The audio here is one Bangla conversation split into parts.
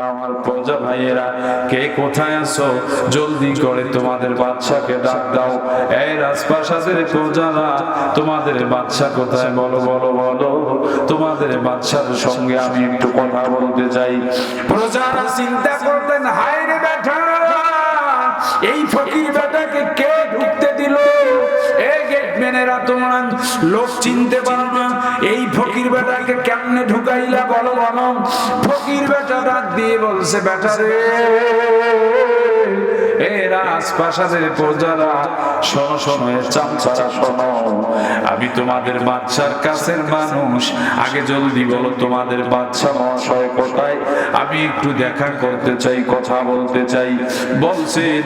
আমার প্রজা ভাইয়েরা, কে কোথায় আছো? জলদি করে তোমাদের বাচ্চাকে ডাক দাও। এই রাজপ্রাসাদের প্রজারা, তোমাদের বাচ্চা কোথায়? বলো বলো বলো। তোমাদের বাচ্চার সঙ্গে আমি একটু কথা বলতে চাই। প্রজারা চিন্তা করলেন হায় রে বেটা এই ফকির বেটাকে কে ঢুকতে দিল? এই গেটম্যানেরা তোমরা লোক চিনতে পারো না। এই ফকির বেটাকে কেমনে ঢুকাইলা বলো বলো ফকির বেটা ডাক দিয়ে বলছে বেটা রে। আমি তোমাদের বাচ্চার কাছের মানুষ। আগে জলদি বলো, তোমাদের বাচ্চা মহাশয় কোথায়? আমি একটু দেখা করতে চাই, কথা বলতে চাই। বলছেন,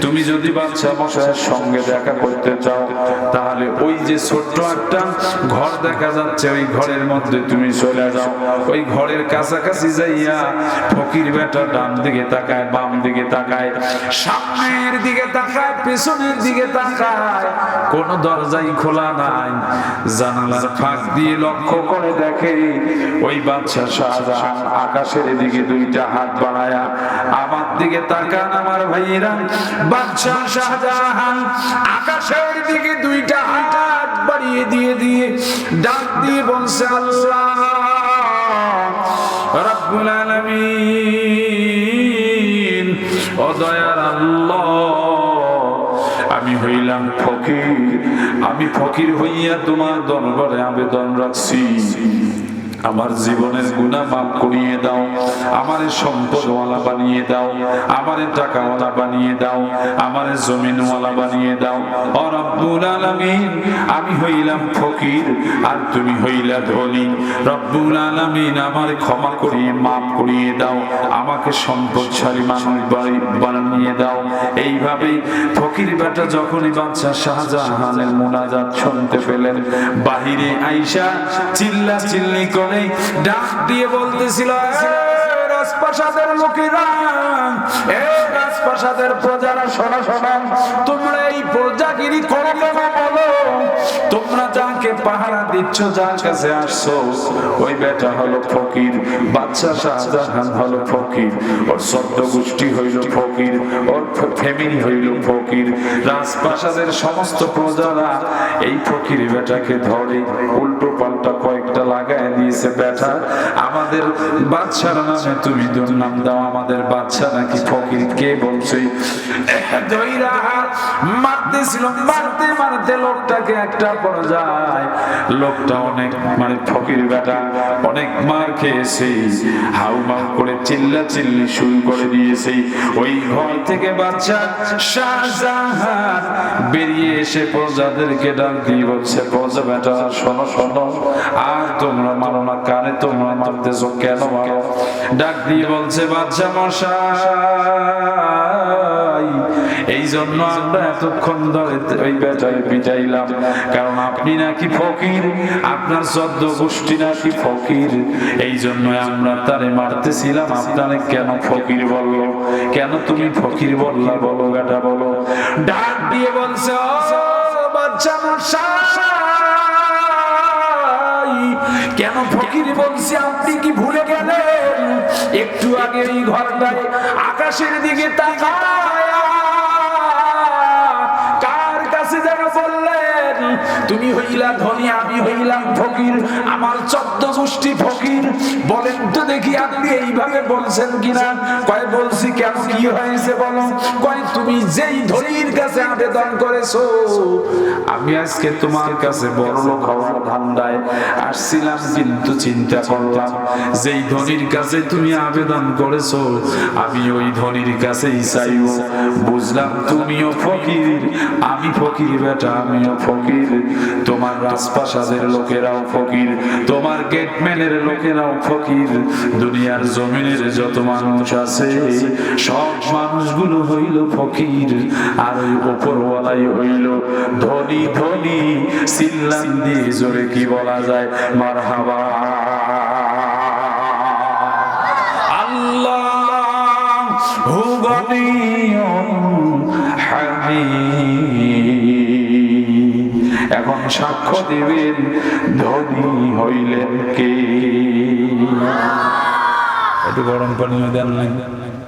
তুমি যদি বাচ্চা মশাইয়ের সঙ্গে দেখা করতে চাও, তাহলে ওই যে ছোট্ট একটা ঘর দেখা যাচ্ছে, ওই ঘরের মধ্যে তুমি চলে যাও। ওই ঘরের কাছাকাছি যাইয়া ফকির বেটা ডান দিকে তাকায়, বাম দিকে তাকায়। সামনের দিকে তাকায়, পেছনের দিকে তাকায়। কোন দরজাই খোলা নাই। জানালার ফাঁক দিয়ে লক্ষ্য করে দেখে ওই বাচ্চা শাহজাহান আকাশের দিকে দুইটা হাত বাড়ায়া আমার দিকে তাকান। আমার ভাইয়েরা বাচ্চা শাহজাহান আকাশের দিকে দুইটা হাত বাড়িয়ে দিয়ে দিয়ে ডাক দিয়ে বলছে, আল্লাহ, রব্বুল আলামিন। আমি ফকির হইয়া তোমার দরবারে আবেদন রাখছি। আমার জীবনের গুণা মাফ করিয়ে দাও, আমার সম্পদওয়ালা বানিয়ে দাও, আমার টাকাওয়ালা বানিয়ে দাও, আমার জমিনওয়ালা বানিয়ে দাও। রব্বুল আলামিন, আমি হইলাম ফকির আর তুমি হইলা ধনী। রব্বুল আলামিন, আমার ক্ষমা করিয়ে, মাফ করিয়ে দাও, আমাকে সম্পদশালী মানুষ বানিয়ে দাও। এইভাবেই ফকির বেটা যখনই বাচ্চা শাহজাহানের মোনাজাত শুনতে পেলেন, বাহিরে আইসা চিল্লা চিল্লি করে ডাক দিয়ে বলতেছিল "এ রাজপ্রাসাদের লোকেরা, এ রাজপ্রাসাদের প্রজারা শোনা শোনা। তোমরা এই প্রজাগিরি করো কেন বলো? তোমরা যাকে পাহারা দিচ্ছ, যার কাছে আসছো, ওই বেটা হলো ফকির বাচ্চা শাহজাহান হলো ফকির, ওর সদ্য গোষ্ঠী হইল ফকির, ওর ফ্যামিলি হইল ফকির। রাজপ্রাসাদের সমস্ত প্রজারা এই ফকির বেটাকে ধরে উল্টো পাল্টা কয়েকটা লাগায় দিয়েছে, বেটা, আমাদের বাচ্চার নামে তুমি দুর্নাম দাও আমাদের বাচ্চা নাকি ফকির? কে বলছে? মানে ওই ঘর থেকে বাচ্চা বেরিয়ে এসে প্রজাদেরকে ডাক দিয়ে বলছে, প্রজা বেটা, শোনো শোনো, আর তোমরা মারো না, কানে তোমরা মারতেছো কেন মারো? ডাক দিয়ে বলছে বাচ্চা মশাই। এই জন্য আমরা এতক্ষণ ধরে ওই বেটায় পিটাইলাম। কারণ আপনি নাকি ফকির, আপনার চোদ্দ গোষ্ঠী নাকি ফকির। এই জন্য আমরা তারে মারতেছিলাম। আপনারে কেন ফকির বলল? কেন তুমি ফকির বললা বলো বেটা বলো। ডাক দিয়ে বলছে বাচ্চা মশাই, কেন ফকির বলছি? আপনি কি ভুলে গেলেন? একটু আগে এই ঘরটায় আকাশের দিকে তাকায়। তুমি হইলা ধনী, আমি হইলাম ফকির, আমার চোদ্দ গোষ্ঠী ফকির। বলেন তো দেখি আপনি এইভাবে বলছেন কিনা? কয়, বলছি কেন, কি হয়েছে বলো? কয়, তুমি যেই ধনীর কাছে আবেদন করেছ, আমি আজকে তোমার কাছে বড় লোক হওয়ার ধান্দায় আসছিলাম, কিন্তু চিন্তা করলাম, যেই ধনীর কাছে তুমি আবেদন করেছ, আমি ওই ধনীর কাছেই চাইব। বুঝলাম তুমিও ফকির, আমি ফকির বেটা, আমিও ফকির। তোমার রাজপ্রাসাদের লোকেরাও ফকির, তোমার গেটম্যানের লোকেরাও ফকির। দুনিয়ার জমিনের যত মানুষ আছে, সব মানুষগুলো হইল ফকির। আর ওই ওপরওয়ালাই হইল ধনী ধনী। সিল্লান দিয়ে জোরে কি বলা যায়? মার হাবা আল্লাহ হু এখন সাক্ষ্য দিবেন, ধনী হইলেন কে? একটু গরম পানিও দেন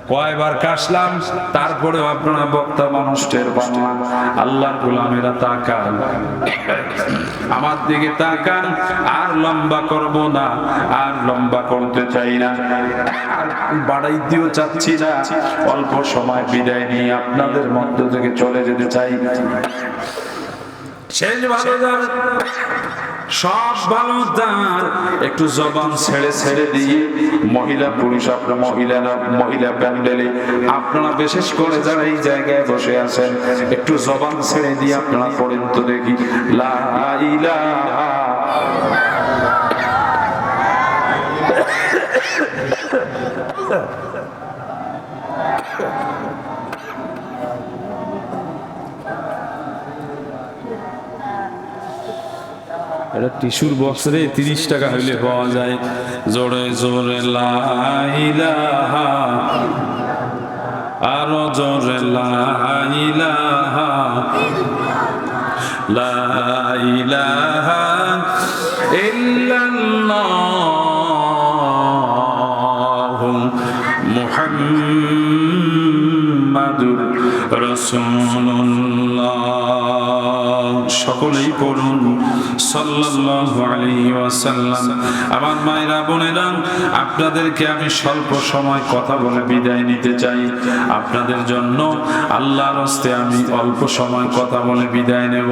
কয়বার কাশলাম, তারপরেও আপনারা বক্তা মানুষ টের। আল্লাহর গোলামেরা তাকান। আমার দিকে তাকান, আর লম্বা করব না, আর লম্বা করতে চাই না। আর বাড়াইতেও চাচ্ছি না। অল্প সময় বিদায় নিয়ে আপনাদের মধ্য থেকে চলে যেতে চাই। শেষ ভালো যার সব ভালো তার একটু জবান ছেড়ে ছেড়ে দিয়ে মহিলা পুরুষ আপনার মহিলারা মহিলা প্যান্ডেলে, আপনারা বিশেষ করে যারা এই জায়গায় বসে আছেন, একটু জবান ছেড়ে দিয়ে আপনারা পড়েন তো দেখি। লা ইলাহা এটা টিস্যুর বক্স রে, তিরিশ টাকা হইলে পাওয়া যায়। জোরে জোরে আরও জোরে লাইলাহা লাইলাহা মুহাম্মাদুর রাসূলুল্লাহ। সকলেই পড়ুন সাল্লাল্লাহু আলাইহি ওয়াসাল্লাম। আমার মায়েরা, বোনেরা, আপনাদেরকে আমি স্বল্প সময় কথা বলে বিদায় নিতে চাই। আপনাদের জন্য আল্লাহর হস্তে আমি অল্প সময় কথা বলে বিদায় নেব।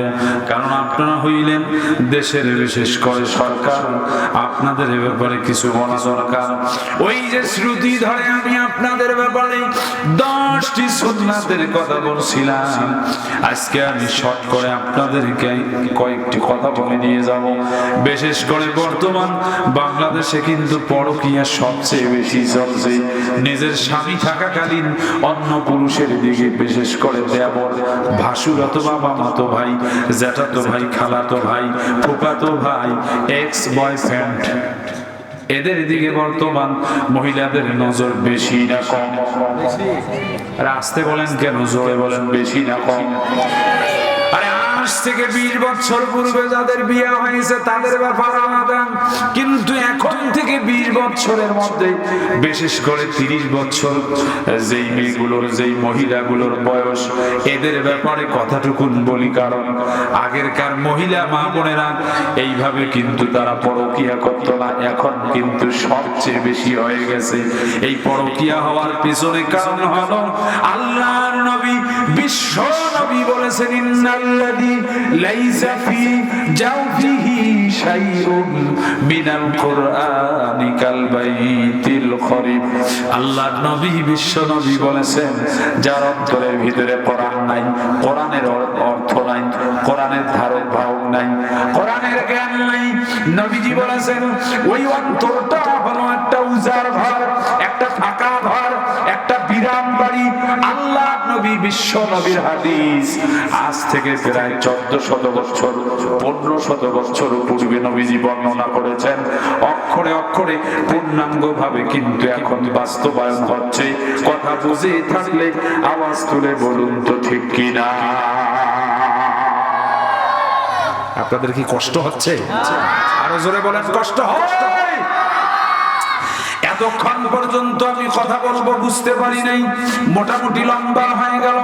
কারণ আপনারা হইলেন দেশের বিশেষ করে সরকার। আপনাদের ব্যাপারে কিছু বলা দরকার। ওই যে শ্রুতি ধরে আমি আপনাদের ব্যাপারে দশটি সুন্নাতের কথা বলছিলাম। আজকে আমি শর্ট করে আপনাদেরকে কয়েকটি কথা বলে নিয়ে যাব। বিশেষ করে বর্তমান বাংলাদেশে কিন্তু পরকীয়া সবচেয়ে বেশি চলছে। নিজের স্বামী থাকাকালীন অন্য পুরুষের দিকে, বিশেষ করে দেবর, ভাসুর অথবা মামাতো ভাই, জ্যাঠাতো ভাই, খালাতো ভাই ফুপাতো ভাই এক্স বয়ফ্রেন্ড এদের দিকে বর্তমান মহিলাদের নজর বেশি না কম। আর আসতে বলেন কেন? জোরে বলেন, বেশি না কম। থেকে বিশ বছর পূর্বে যাদের বিয়ে হয়েছে, তাদের ব্যাপার আলাদা। কিন্তু এখন থেকে বিশ বছরের মধ্যে, বিশেষ করে তিরিশ বছর, যেই মেয়েগুলোর, যেই মহিলাগুলোর বয়স, এদের ব্যাপারে কথাটুকুন বলি, কারণ আগেরকার মহিলা মা বোনেরা এইভাবে কিন্তু তারা পরকিয়া করত না, এখন কিন্তু সবচেয়ে বেশি হয়ে গেছে। এই পরকিয়া হওয়ার পিছনে কারণ হলো আল্লাহর নবী, বিশ্ব নবী বলেছেন, ইন্নাল্লাযী ফি জাওফিহি শাইউন মিনাল কুরআনি কাল বাইতিল খরিব। আল্লাহর নবী, বিশ্ব নবী বলেছেন, যার অন্তরের ভিতরে কোরআন নাই, কোরআনের অর- অর্থ নাই, কোরআনের ধারক বাহক নাই, কোরআনের জ্ঞান নাই। নবীজি বলেছেন, ওই অন্তরটা হলো একটা উজার ঘর একটা ফাঁকা ঘর, একটা বিরাম বাড়ি, আল্লাহ নবী বিশ্ব নবীর হাদিস। আজ থেকে প্রায় চোদ্দ শত বছর পনেরো শত বছর পূর্বে নবীজি বর্ণনা করেছেন, অক্ষরে অক্ষরে পূর্ণাঙ্গ ভাবে কিন্তু এখন বাস্তবায়ন হচ্ছে। কথা বুঝে থাকলে আওয়াজ তুলে বলুন তো ঠিক কিনা? আপনাদের কি কষ্ট হচ্ছে? আরও জোরে বলেন, কষ্ট হয়! এতক্ষণ পর্যন্ত আমি কথা বলব, বুঝতে পারি নাই। মোটামুটি লম্বা হয়ে গেল,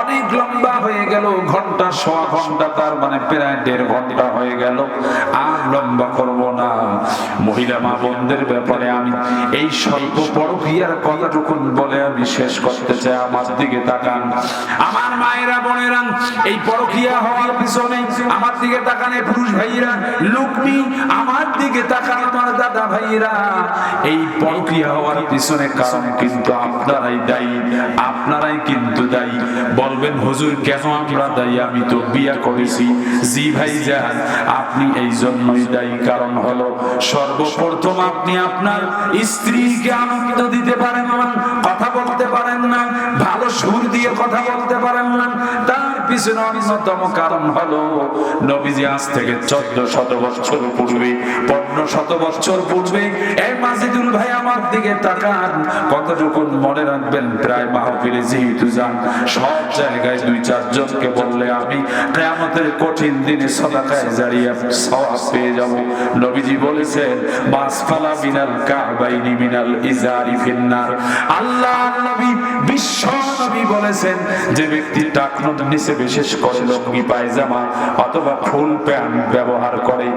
অনেক লম্বা হয়ে গেল, ঘণ্টা সোয়া ঘণ্টা, তার মানে প্রায় দেড় ঘণ্টা হয়ে গেল। আর লম্বা করব না। মহিলা মা বোনদের ব্যাপারে আমি এই স্বল্প পরকিয়ার কথাটুকুন বলে আমি শেষ করতে চাই, আমার দিকে তাকান। আমার মায়েরা, বোনেরা, এই পরকিয়া হওয়ার পিছনে আমার দিকে তাকানে পুরুষ ভাইরা লুকমি, আমার দিকে তাকান, আমার দাদা ভাইরা এই পরকিয়া হওয়ার পিছনে কারণ কিন্তু আপনারাই দায়ী, আপনারাই কিন্তু দায়ী। বলবেন, হুজুর, কেন আমরা দায়ী? আমি তো বিয়া করেছি। জি ভাই, যান। আপনি এই জন্যই দায়ী। কারণ হলো, সর্বপ্রথম আপনি আপনার স্ত্রীকে আনন্দ দিতে পারেন কথা বলতে পারেন না, ভালো সুর দিয়ে কথা বলতে পারেন না, তার পিছনে অন্যতম কারণ হলো নবীজি আজ থেকে চোদ্দ শত বছর পূর্বে পনেরো শত বছর পূর্বে এই মাজিদুল ভাই আমার দিকে তাকান, কতটুকু মনে রাখবেন? প্রায় মাহফিলে যেহেতু যান, সব জায়গায় দুই চারজনকে বললে আমি কেয়ামতের কঠিন দিনে সদাকায় জারিয়া সওয়াব পেয়ে যাব। নবীজি বলেছেন, মাসফালা মিনাল কাবাইনি মিনাল ইজারি ফিন্নার। আল্লাহ নবী, বিশ্ব নবী বলেছেন, যে ব্যক্তি টাকনুর নিচে বিশেষ করে লুঙ্গি পায়জামা অথবা ফুল প্যান্ট ব্যবহার করে।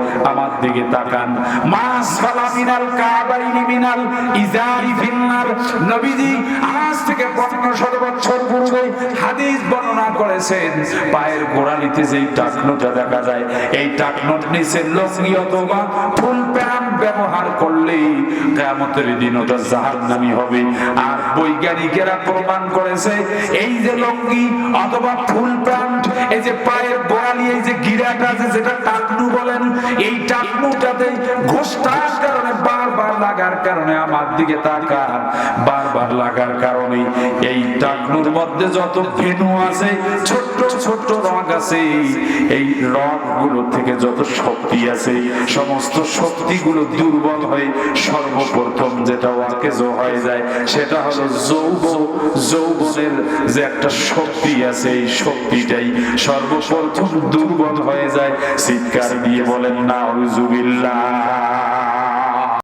দিকে তাকান। মাসফালা মিনাল কাবাইনি মিনাল ইজারি ফিন্নার। নবীজি আজ থেকে পনেরো শত বছর পূর্বে হাদিস বর্ণনা করেছেন, পায়ের গোড়ালিতে যেই টাকনুটা দেখা যায়, এই টাকনুর নিচে লঙ্গি অথবা ফুল প্যান্ট ব্যবহার করলে কেমতের দিন ওটা জাহান্নামি হবে। আর বৈজ্ঞানিকেরা প্রমাণ করেছে, এই যে লঙ্গি অথবা ফুল প্যান্ট, এই যে পায়ের গোড়ালি, এই যে গিরাটা আছে, যেটা টাকনু বলেন, এই ঘোষটার কারণে, বারবার লাগার কারণে আমার দিকে তাকান। বারবার লাগার কারণে এই টাকনুর মধ্যে যত ভেনু আছে, ছোট্ট ছোট্ট আছে, এই গুলো থেকে যত শক্তি আছে, সমস্ত শক্তিগুলো দুর্বল হয়ে সর্বপ্রথম যেটা ওয়াকেজ হয়ে যায়, সেটা হলো যৌব। যৌবনের যে একটা শক্তি আছে, এই শক্তিটাই সর্বপ্রথম দুর্বল হয়ে যায়। চিৎকার দিয়ে বলেন, না বিল্লাহ